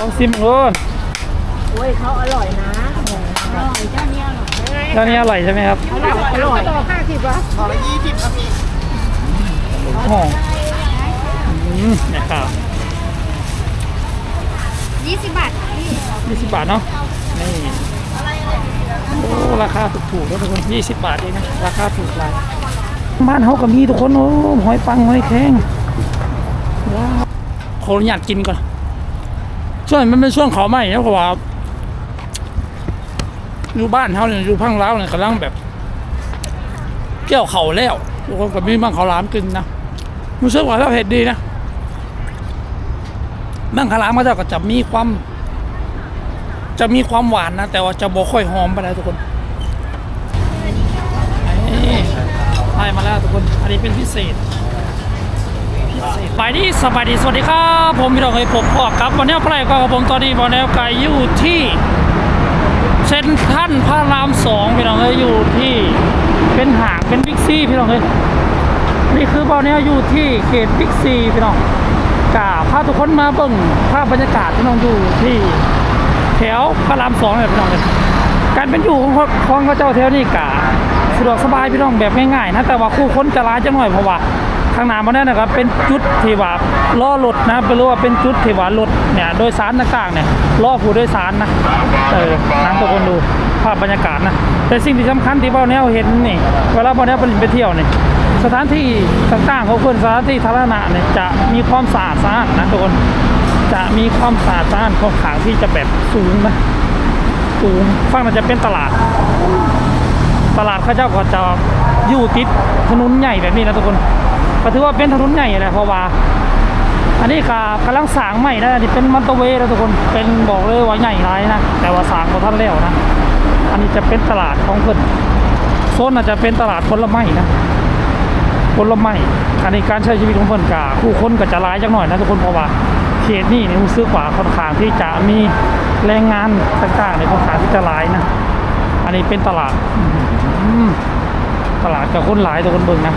ลองซิมโอ้โอ้ยเขาอร่อยนะอร่อยเจ้านี้อร่อยเจ้านี้อร่อยใช่ไหมครับ อร่อยอร่อยห้าสิบวะห่อละยี่สิบครับพี่หอมอืมเนี่ยครับยี่สิบบาทพี่ยี่สิบบาทเนาะ นี่โอ้ราคาถูกๆแล้วทุกคนยี่สิบบาทเองนะ ราคาถูกหลายบ้านเขาก็มีทุกคนโอ้หอยปังหอยแครงว้าวขออนุญาตกินก่อน ช่วงนี้มันเป็นช่วงเขาใหม่นะเพราะว่าอยู่บ้านเขาเนี่ยอยู่พังเล้าวเนี่ยกำลังแบบเกี่ยวเขาแล้วทุกคนก็มีบ้างเขาล้ามกินนะรู้สึกว่าถ้าเผ็ดดีนะบ้างเขาล้ามก็จะก็จะมีความ จะมีความหวานนะ แต่ว่าจะบ่ค่อยหอมไปแล้วทุกคนนี่ได้มาแล้วทุกคน อันนี้เป็นพิเศษ ไปนี่สบายดีสวัสดีครับผมพี่น้องเคยผมพอกับวันนี้ใกล้ก็กับผมตอนนี้วันนี้ไกลอยู่ที่เซนทรันพระรามสองพี่น้องเคยอยู่ที่เป็นหางเป็นบิ๊กซีพี่น้องเคยนี่คือตอนนี้อยู่ที่เขตบิ๊กซีพี่น้องกาพาทุกคนมาเบิ่งภาพบรรยากาศที่น้องอยู่ที่แถวพระรามสองเลยพี่น้องเลยการเป็นอยู่ของของเขาเจ้าแถวนี้กะสะดวกสบายพี่น้องแบบง่ายๆนะแต่ว่าคู่คนจะร้ายจังหน่อยเพราะว่า ข้างหน้ามันนี่นะครับ เป็นจุดที่ว่าล้อรถนะเป็นรู้ว่าเป็นจุดที่ว่ารถเนี่ยโดยสารต่างๆเนี่ยล้อผู้โดยสารนะเออนั่งทุกคนดูภาพบรรยากาศนะแต่สิ่งที่สำคัญที่เบ้าแนวเห็นนี่เวลาเบ้าแนวไปเที่ยวนี่สถานที่ต่างๆของคนสถานที่สาธารณะเนี่ยจะมีความสะอาดสะอาดนะทุกคนจะมีความสะอาดสะอานของขางที่จะแบบสูงนะสูงฝั่งนั้นจะเป็นตลาด ตลาดข้าเจ้าก็จะอยู่ติดถนนใหญ่แบบนี้นะทุกคน ก็ถือว่าเป็นถนนใหญ่แหละเพราะว่า อันนี้ก็กำลังสางใหม่นะนนี้เป็นมันตเวย์นะทุกคนเป็นบอกเลยว่าใหญ่ไรนะแต่ว่าสางของท่านแล้วนะอันนี้จะเป็นตลาดของเพิ่นโซนอาจจะเป็นตลาดผลไม้นะผลไม้อันนี้การใช้ชีวิตของเพิ่นกาผู้คนก็จะร้ายจังหน่อยนะทุกคนเพราะว่าเขตนี้นี่รู้สึกว่าค่อนข้างที่จะมีแรงงานต่างๆในค่อนข้างที่จะร้ายนะอันนี้เป็นตลาดตลาดกับคนหลายตัวคนเบิ่งนะ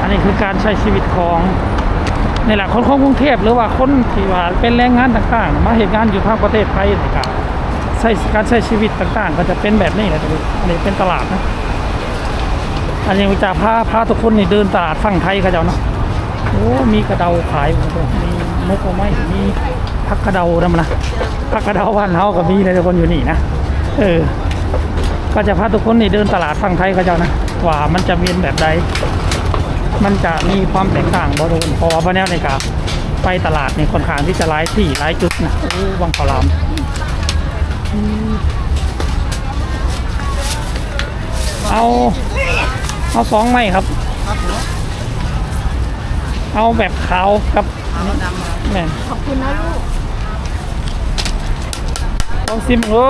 อันนี้คือการใช้ชีวิตของในหลักคนของกรุงเทพหรือว่าคนที่ว่าเป็นแรงงานต่างๆ มาเหตุงานอยู่ทางประเทศไทยนะครับใช้การใช้ชีวิตต่างๆ ก็จะเป็นแบบนี้นะทุกคนอันนี้เป็นตลาดนะอันนี้จะพาพาทุกคนนี่เดินตลาดฝั่งไทยเขาเจ้าเนาะโอ้มีกระเดาขายมก็มีมกเอาไม้มีพักกระเดาดำนะพักกระเดาบ้านเฮาก็มีนะทุกคนอยู่นี่นะเออก็จะพาทุกคนนี่เดินตลาดฝั่งไทยเขาเจ้านะว่ามันจะเป็นแบบใด มันจะมีความแตกต่างบ่ทุกคนเพราะว่าพระแนวในกาไปตลาดนี่ค่อนข้างที่จะหลายที่หลายจุดนะโอ้วังขาวหลามอืมเอาเอาสองไม้ครับครับผมเอาแบบขาวกับเอารถดำมาแม่นขอบคุณนะลูกลองซิมโอ้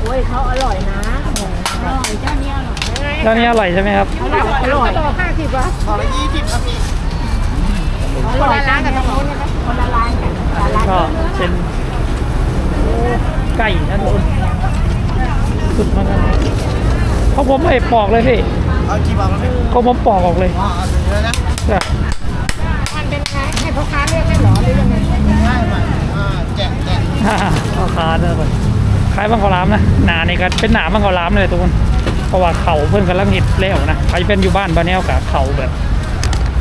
โอ้ยเขาอร่อยนะอร่อยเจ้านี้อร่อย เจ้านี้อร่อยใช่ไหมครับ อร่อยอร่อยห้าสิบวะห่อละยี่สิบครับพี่คนละร้านกับตรงนู้นนะคนละร้านกันก็เป็นไก่นะทุกคนสุดมากนะเขาผมไม่ปอกเลยพี่เอากี่บาทครับพี่เขาผมปอกออกเลยอ๋อถึงเลยนะจ้ะมันเป็นไงให้พ่อค้าเลือกได้หรอหรือยังไงง่ายมากอ่าแจกแจกพ่อค้าเนอะคนขายบังกอลามนะหนานี่ก็เป็นหนาบังกอลามเลยทุกคน เพราะว่าเขาเพิ่นกำลังเห็ดแล้วนะใครเป็นอยู่บ้านบ้านแนวกับเขาแบบ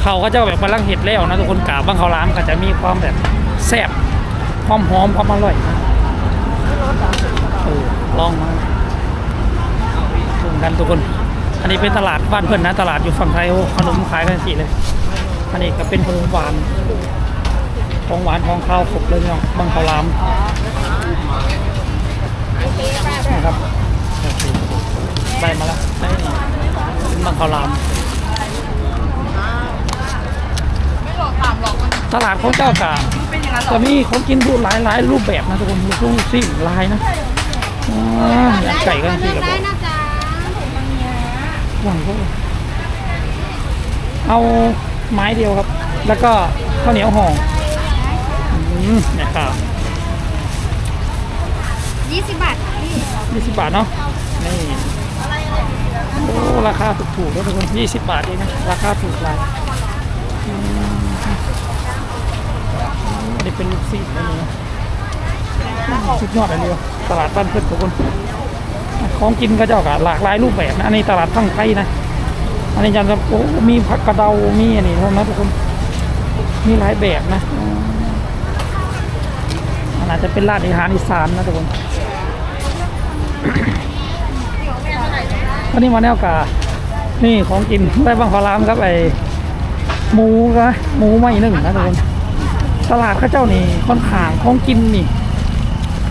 เขาก็จะแบบกำลังเห็ดแล้วนะทุกคนกาบังกอลามก็จะมีความแบบแซ่บความหอมความอร่อยนะเออลองมาดูกันทุกคน อันนี้เป็นตลาดบ้านเพื่อนนะตลาดอยู่ฝั่งไทยโอ้ขนมขายกันสิเลยอันนี้ก็เป็นขนมหวานของหวานของข้าวครบเลยเนาะบังข้าวหลามนะครับ ได้มาแล้วได้นี่เป็นบังข้าวหลามตลาดของเจ้ากะจะมีของกินพูดหลายหลายรูปแบบนะทุกคนลูกลูกซิ่งลายนะอ่าอยากไก่กันสิกับได้นะจ๊ะหวังเขาเอาไม้เดียวครับ แล้วก็ข้าวเหนียวห่ออืมเนี่ยครับยี่สิบบาทพี่ยี่สิบบาทเนาะนี่ โอ้ราคาถูกๆแล้วทุกคนยี่สิบบาทเองนะราคาถูกหลายอืมอันนี่เป็นลูกซีดนะนี่สุดยอดเลยเดียวตลาดบ้านเพื่อนทุกคนของกินก็เจ้าก็หลากหลายรูปแบบนะอันนี้ตลาดทั้งไทยนะอันนี้จะโอ้มีผักกระเดา มีอันนี้เท่านั้นทุกคนมีหลายแบบนะอืมอันอาจจะเป็นร้านอาหารอีสานนะทุกคน วันนี้มาแนวกา นี่ของกินได้บางขอรามครับไอหมูก็หมูไม่หนึ่งนะทุกคนตลาดข้าเจ้านี่ค่อนข้างของกินนี่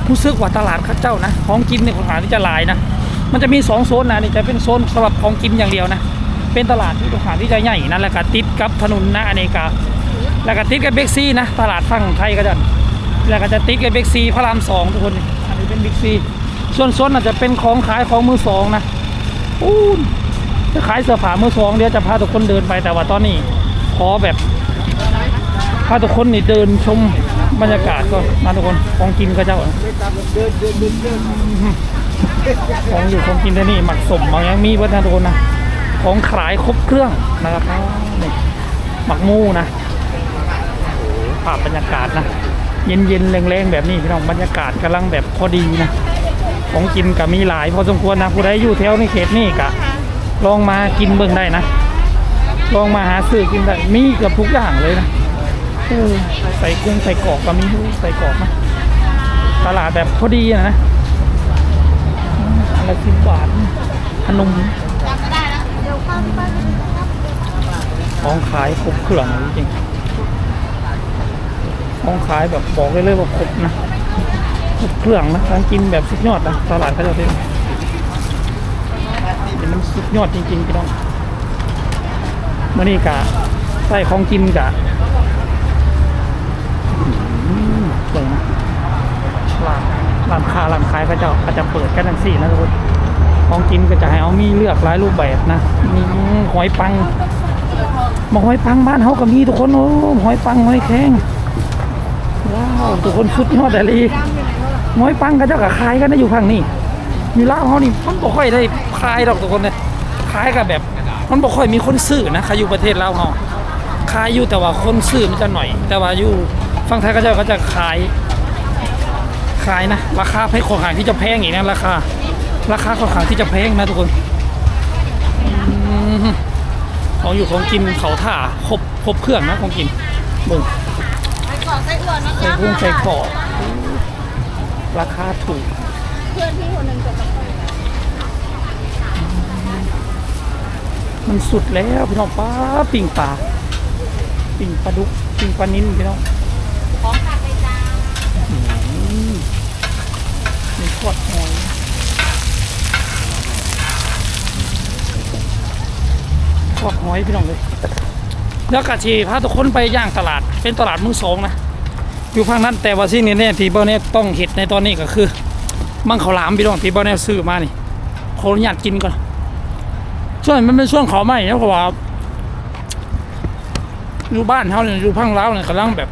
รู้สึกว่าตลาดข้าเจ้านะ ของกินนี่ค่อนข้างที่จะหลายนะ มันจะมีสองโซนนะนี่จะเป็นโซนสำหรับของกินอย่างเดียวนะ เป็นตลาดที่ค่อนข้างที่จะใหญ่นะแล้วก็ติดกับถนนนะอเนกาแล้วก็ติดกับเบ็กซี่นะ ตลาดฝั่งไทยก็จะแล้วก็จะติดกับเบ็กซี่พระรามสองทุกคนนี่อันนี้เป็นบิ๊กซีส่วนโซนอาจจะเป็นของขายของมือสองนะ อู้จะขายเสื้อผ้ามือสองเดี๋ยวจะพาทุกคนเดินไปแต่ว่าตอนนี้ขอแบบพาทุกคนนี่เดินชมบรรยากาศก็มาทุกคนของกินก็เจ้าของอยู่ของกินที่นี่หมักสมบางอย่างมีเพื่อนทุกคนนะของขายครบเครื่องนะครับนี่หมักมูนะโอ้ภาพบรรยากาศนะ เย็นๆแรงๆแบบนี้พี่น้องบรรยากาศกำลังแบบพอดีนะ ของกินก็มีหลายพอสมควรนะผู้ใดอยู่แถวในเขตนี่ก็ลองมากินเบิ่งได้นะ ลองมาหาซื้อกินได้มีเกือบทุกอย่างเลยนะเออใส่กุ้งใส่กรอกก็มีใส่กรอกนะตลาดแบบพอดีอะนะอืมอะไรสิบบาทขนมของขายครบเครื่องจริงๆของขายแบบบอกเลยเลยว่าครบนะครบ เครื่องนะการกินแบบสุดยอดนะตลาดก็จะเป็นเป็นน้ำสุดยอดจริงๆพี่น้องเมื่อนี้กะใส่ของกินกะเปิดนะร้านร้านค้าร้านขายก็จะก็จะเปิดกันทั้งสี่นะทุกคนของกินก็จะให้เอามีเลือกหลายรูปแบบนะมีหอยปังมาหอยปังบ้านเขาก็มีทุกคนโอ้หอยปังหอยแข็งว้าวทุกคนสุดยอดเลย หอยปังก็เจ้าก็ขายกันนะอยู่ข้างนี้อยู่ลาวเขานี่มันบ่ค่อยได้ขายดอกทุกคนเลยขายกับแบบ มันบ่ค่อยมีคนซื้อนะขายอยู่ประเทศลาวเขาขายอยู่แต่ว่าคนซื้อมันจะหน่อย แต่ว่าอยู่ฝั่งไทยก็จะก็จะขายขายนะ ราคาให้ของขายที่จะแพงอีกนะราคา ราคาของขายที่จะแพงนะทุกคนอืมของอยู่ของกินเขาถ่าครบครบเครื่องนะของกินเบิ่งไส้กรอกไส้อั่วนะใส่จ๊ะกุ้งใส่กรอก ราคาถูก เพื่อนพี่คนหนึ่งจะมามันสุดแล้วพี่น้องป้าปิ่งปลาปิ่งปลาดุกปิ่งปลานิ้นพี่น้องของฝากเลยจ้ามีทอดหอยทอดหอยพี่น้องเลยแล้วกะชีพาทุกคนไปย่างตลาดเป็นตลาดมือสองนะ อยู่พังนั้นแต่ว่าสิ่งนี้เนี่ยที่เบ้าเนี่ยต้องเห็ดในตอนนี้ก็คือ มังเขาวหลามพี่น้องที่เบ้าเนี่ยซื้อมานี่ขออนุญาตกินก่อนส่วนมันเป็นช่วงเขาใหม่นะเพราะว่าอยู่บ้านเขาเนี่ยอยู่พังเล้าวเนี่ยกำลังแบบ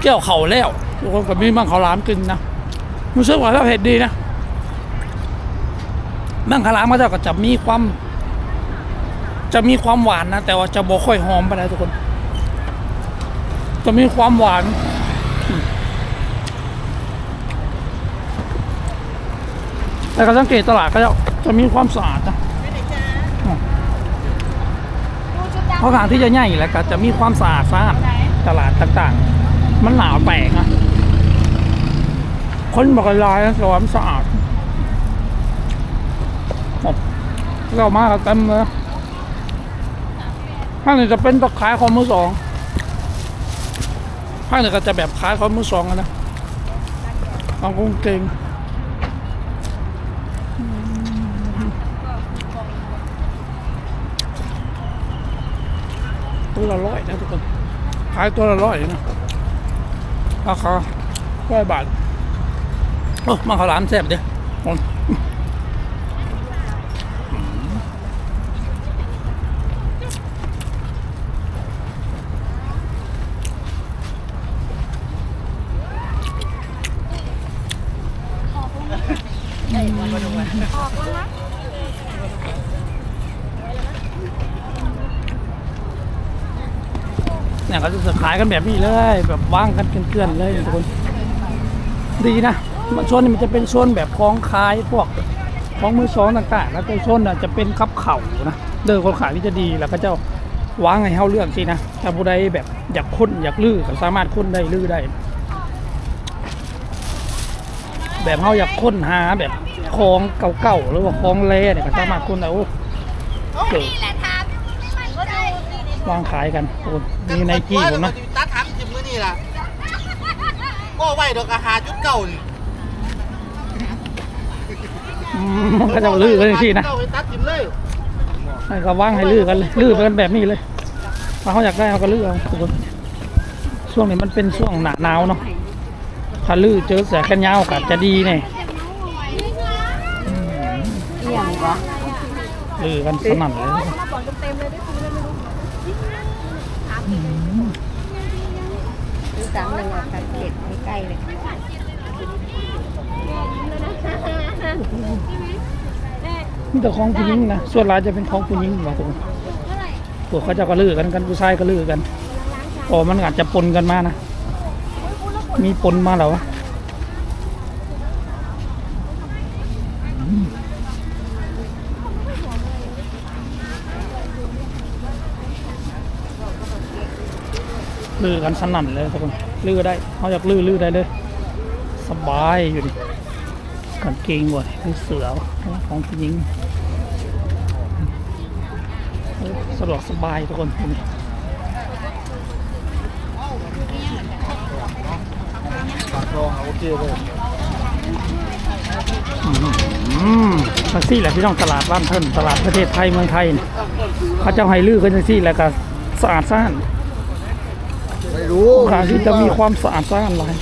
เกี่ยวเขาแล้วทุกคนก็มีมังเขาวหลามกินนะรู้สึกว่าเราเห็ดดีนะมังเขาวหลามก็จะก็จะมีความ จะมีความหวานนะแต่ว่าจะบ่ค่อยหอมไปเลยทุกคน จะมีความหวานอืมแต่ก็สังเกตตลาดก็จะจะมีความสะอาดนะเพราะการที่จะใหญ่แล้วก็จะมีความสะอาดสะอาดตลาดต่างๆ มันหนาวแปลกนะคนบอกลายนะแต่ว่ามันสะอาดโอ้เรามากันเต็มเลยข้างนี้จะเป็นตะขายของมือสอง ภาคเหนือก็จะแบบขายของมือสองอะนะบางกงเกงตัวละร้อยนะทุกคนขายตัวละร้อยนะราคาร้อยบาทโอ้มาขาวหลามแซ่บเด้อ เนี่ยเขาจะขายกันแบบนี้เลย แบบว่างกันเกลื่อนๆเลยทุกคน ดีนะมันโซนนี้มันจะเป็นโซนแบบคล้องคายพวกของมือสองต่างๆ แล้วก็โซนน่ะจะเป็นคับเข่านะเดินคนขายที่จะดีแล้วก็จ้าวางให้เฮาเลือกสินะถ้าผู้ใดแบบอยากคุ้นอยากลื้อก็สามารถคุ้นได้ลื้อได้ แบบเฮาอยากค้นหาแบบของเก่าๆหรือว่าของแร่เนี่ยก็สามารถค้นได้โอ้เจอวางขายกันโอ้มีไนกี้ผมนะตัดถามจิมมือนี่ล่ะก็ไหวดอกอาหารจุดเก่านี่อืมมันก็จะลื้อกันสินะเก่าไปตัดจิมเลยนั่นก็ว่างให้ลื้อกันเลยลื้อไปกันแบบนี้เลยถ้าเขาอยากได้เขาก็ลื้อเอาทุกคนช่วงนี้มันเป็นช่วงหนาหนาวเนาะ ถ้าลือเจอเสือแขนยาวก็จะดีเนี่ยเอี่ยงวะลือกันสนั่นเลยซื้อสามหนึ่งออกกันเจ็ดไม่ใกล้เลยนี่แต่ของผู้หญิงนะ ส่วนหลายจะเป็นของผู้หญิงว่ะทุกคนพวกเขาจะก็ลือกันกันผู้ชายก็ลือกันอ๋อมันอาจจะปนกันมานะ มีปนมาแล้ววะลื้อกันสนั่นเลยทุกคนลื้อได้เขาอยากลื้อลื้อได้เลย สบายอยู่ดิกางเกงว่ะคือเสือของผู้หญิงสะดวกสบายทุกคนนี่ปาก รองโอเคเลยอืมทังซี่แหละพี่น้องตลาดบ้านเทินตลาดประเทศไทยเมืองไทยนี่เขาเจ้าให้ลื้อกันทังซี่แล้วก็สะอาดสะอ้านไม่รู้ร้านที่จะมีความสะอาดสะอ้านหลาย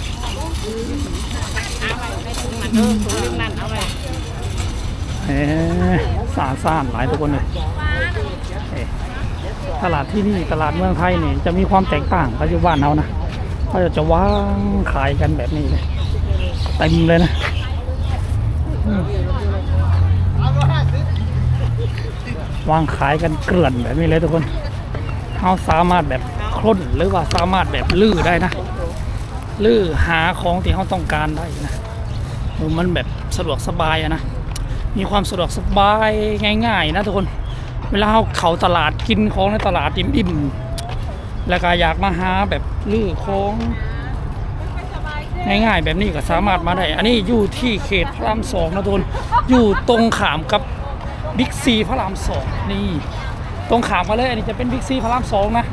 เอ๊ะสะอาดสะอ้านหลายทุกคนเลยเอ๊ะตลาดที่นี่ตลาดเมืองไทยนี่จะมีความแตกต่างกับอยู่บ้านเรานะ เขาจะวางขายกันแบบนี้เลยเต็มเลยนะวางขายกันเกลื่อนแบบนี้เลยทุกคนเขาสามารถแบบคล้นหรือว่าสามารถแบบลื้อได้นะลื้อหาของที่เขาต้องการได้นะมันแบบสะดวกสบายอะนะมีความสะดวกสบายง่าย ๆ นะทุกคน เวลาเขาเขาตลาดกินของในตลาดอิ่มๆ แล้วก็อยากมาหาแบบลื้อของง่ายๆแบบนี้ก็สามารถมาได้ อันนี้อยู่ที่เขตพระรามสองนะทุกคนอยู่ตรงขามกับบิ๊กซีพระรามสองนี่ตรงขามกันเลย อันนี้จะเป็นบิ๊กซีพระรามสองนะ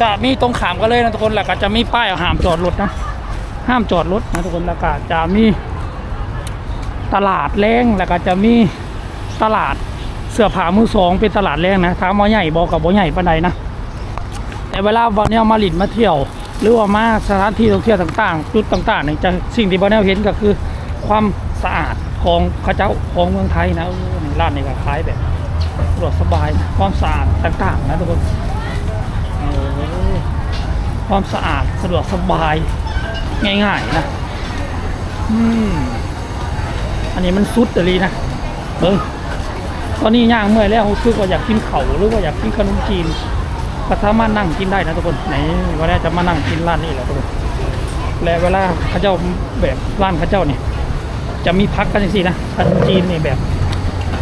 จะมีตรงขามกันเลยนะทุกคนแล้วก็จะมีป้ายห้ามจอดรถนะ ห้ามจอดรถนะทุกคนแล้วก็จะมีตลาดแรงแล้วก็จะมีตลาดเสื้อผ้ามือสองเป็นตลาดแรงนะถามว่าใหญ่บอกกับบ่ใหญ่ปานใดนะ แต่เวลาบอลเนลมาหลินมาเที่ยว หรือว่ามาสถานที่ท่องเที่ยวต่างๆ จุดต่างๆเนี่ยจะสิ่งที่บอลเนลเห็นก็คือ ความสะอาดของข้าเจ้าของเมืองไทยนะนร้านนี้ก็ขายแบบสะดวกสบายนะความสะอาดต่างๆนะทุกคนเออความสะอาดสะดวกสบายง่ายๆนะอืมอันนี้มันซุดอะไรนะเออตอนนี้ย่างเมื่อยแล้วรู้สึกว่าอยากกินเขาหรือว่าอยากกินขนมจีน ก็สามารถนั่งกินได้นะทุกคนไหนวันนี้จะมานั่งกินร้านนี้แหละทุกคนและเวลาเขาเจ้าแบบร้านเขาเจ้าเนี่ยจะมีพักกันอย่างสี่นะขนจีนนี่แบบ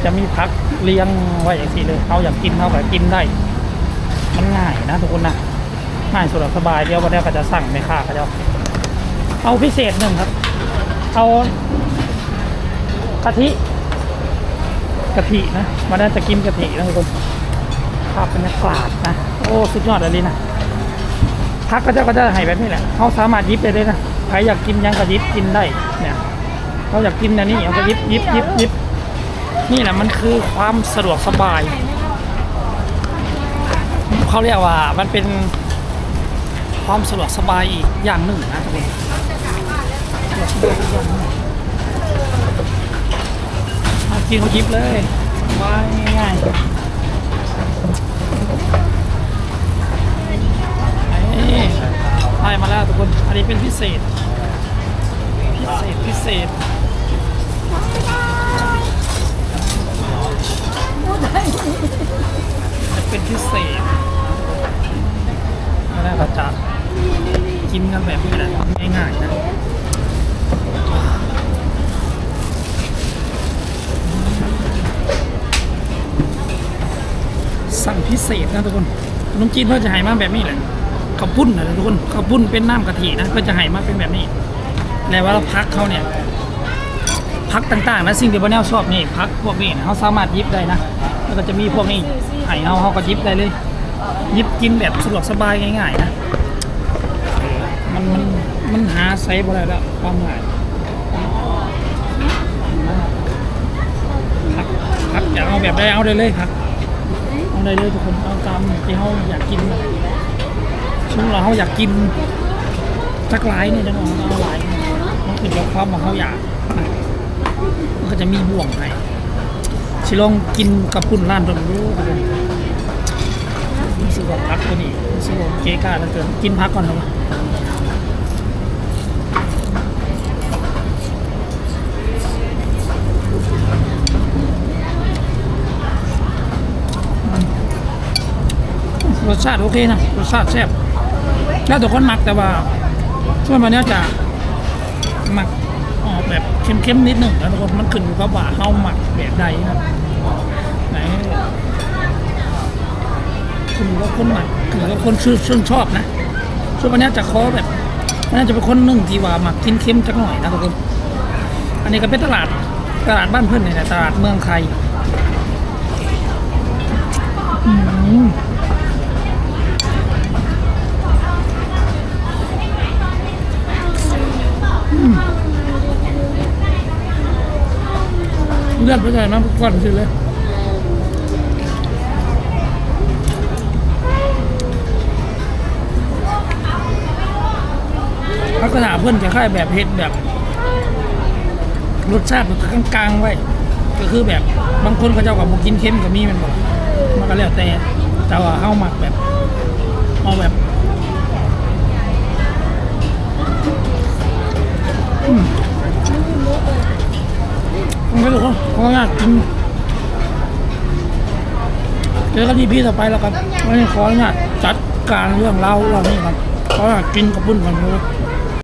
จะมีพักเลี้ยงไว้อย่างสี่เลยเขาอยากกินเขาก็กินได้ มันง่ายนะทุกคนนะง่ายสะดวกสบายเดี๋ยววันนี้ก็จะสั่งในค่าเขาเจ้าเอาพิเศษหนึ่งครับ เอากะทิกะทินะวันนี้จะกินกะทินะทุกคน ภาพบรรยากาศนะ โอ้สุดยอดเลยนะพักก็จะก็จะให้แบบนี้แหละเขาสามารถยิบได้เลยนะใครอยากกินยังก็ยิบกินได้เนี่ยเขาอยากกินอันนี้เขาก็ยิบยิบยิบยิบนี่แหละมันคือความสะดวกสบายเขาเรียกว่ามันเป็นความสะดวกสบายอีกอย่างหนึ่งนะทุกคนสะดวกสบายอีกอย่างหนึ่งเอากินเขายิบเลยสบายง่าย นี่ได้มาแล้วทุกคน อันนี้เป็นพิเศษ พิเศษ พิเศษเป็นพิเศษไม่ได้กระจัดกินกันแบบนี้แหละง่ายๆนะ สั่งพิเศษนะทุกคนขนมจีนเพื่อจะให้มาแบบนี้แหละข้าวปุ้นนะทุกคนข้าวปุ้นเป็นน้ำกะทินะเพื่อจะให้มาเป็นแบบนี้แล้วว่าเราพักเขาเนี่ยพักต่างๆนะสิ่งที่บนแนวชอบนี่พักพวกนี้นะเขาสามารถยิบได้นะแล้วก็จะมีพวกนี้ให้เขาเขาก็ยิบได้เลย ยิบกินแบบสะดวกสบายง่ายๆนะมันมันมันหาไซส์บ่ได้แล้วความง่ายพักพักอยากเอาแบบได้เอาได้เลยครับ ได้เลยทุกคนเอาตามที่เขาอยากกินช่วงเราเขาอยากกินสักหลายเนี่ยจะเอาเอาหลายมันขึ้นกับความของเขาอยากมันก็จะมีบ่วงให้ชิลองกินกับปุ่นร้านตรงนู้นรู้สึกว่าพักตัวนี้รู้สึกว่าเก๋กาแล้วเกินกินพักก่อนครับร สชาติโอเคนะรสชาติแซ่บแล้วแต่คนหมักแต่ว่าช่วงวันนี้จะหมักออกแบบเค็มๆนิดหนึ่งแล้วทุกคนมันขึ้นอยู่กับว่าเฮาหมักแบบใดนะไหนขึ้นอยู่กับคนหมักขึ้นอยู่กับคนชื่นชื่นชอบนะช่วงวันนี้จะขอแบบมันน่าจะเป็นคนหนึ่งที่ว่าหมักเค็มๆจักหน่อยนะทุกคนอันนี้ก็เป็นตลาดตลาดบ้านเพื่อนเนี่ยตลาดเมืองไทย อืม เลือดไปใส่น้ำก่อนสิเลยลักษณะเพื่อนจะค่ายแบบเฮ็ดแบบ รสชาติแบบกลางๆไว้ ก็คือแบบบางคนเขาเจ้ากับบุกินเค็มกับมีมันบอกมันก็แล้วแต่แต่ว่าเข้าหมักแบบเอาแบบ มันก็ถูกขออนุญาตกินเจอกันที่พี่ต่อไปแล้วครับวันนี้ขออนุญาตจัดการเรื่องเล่าเรานี่ครับขออนุญาตกินกับปุ้นกันเลย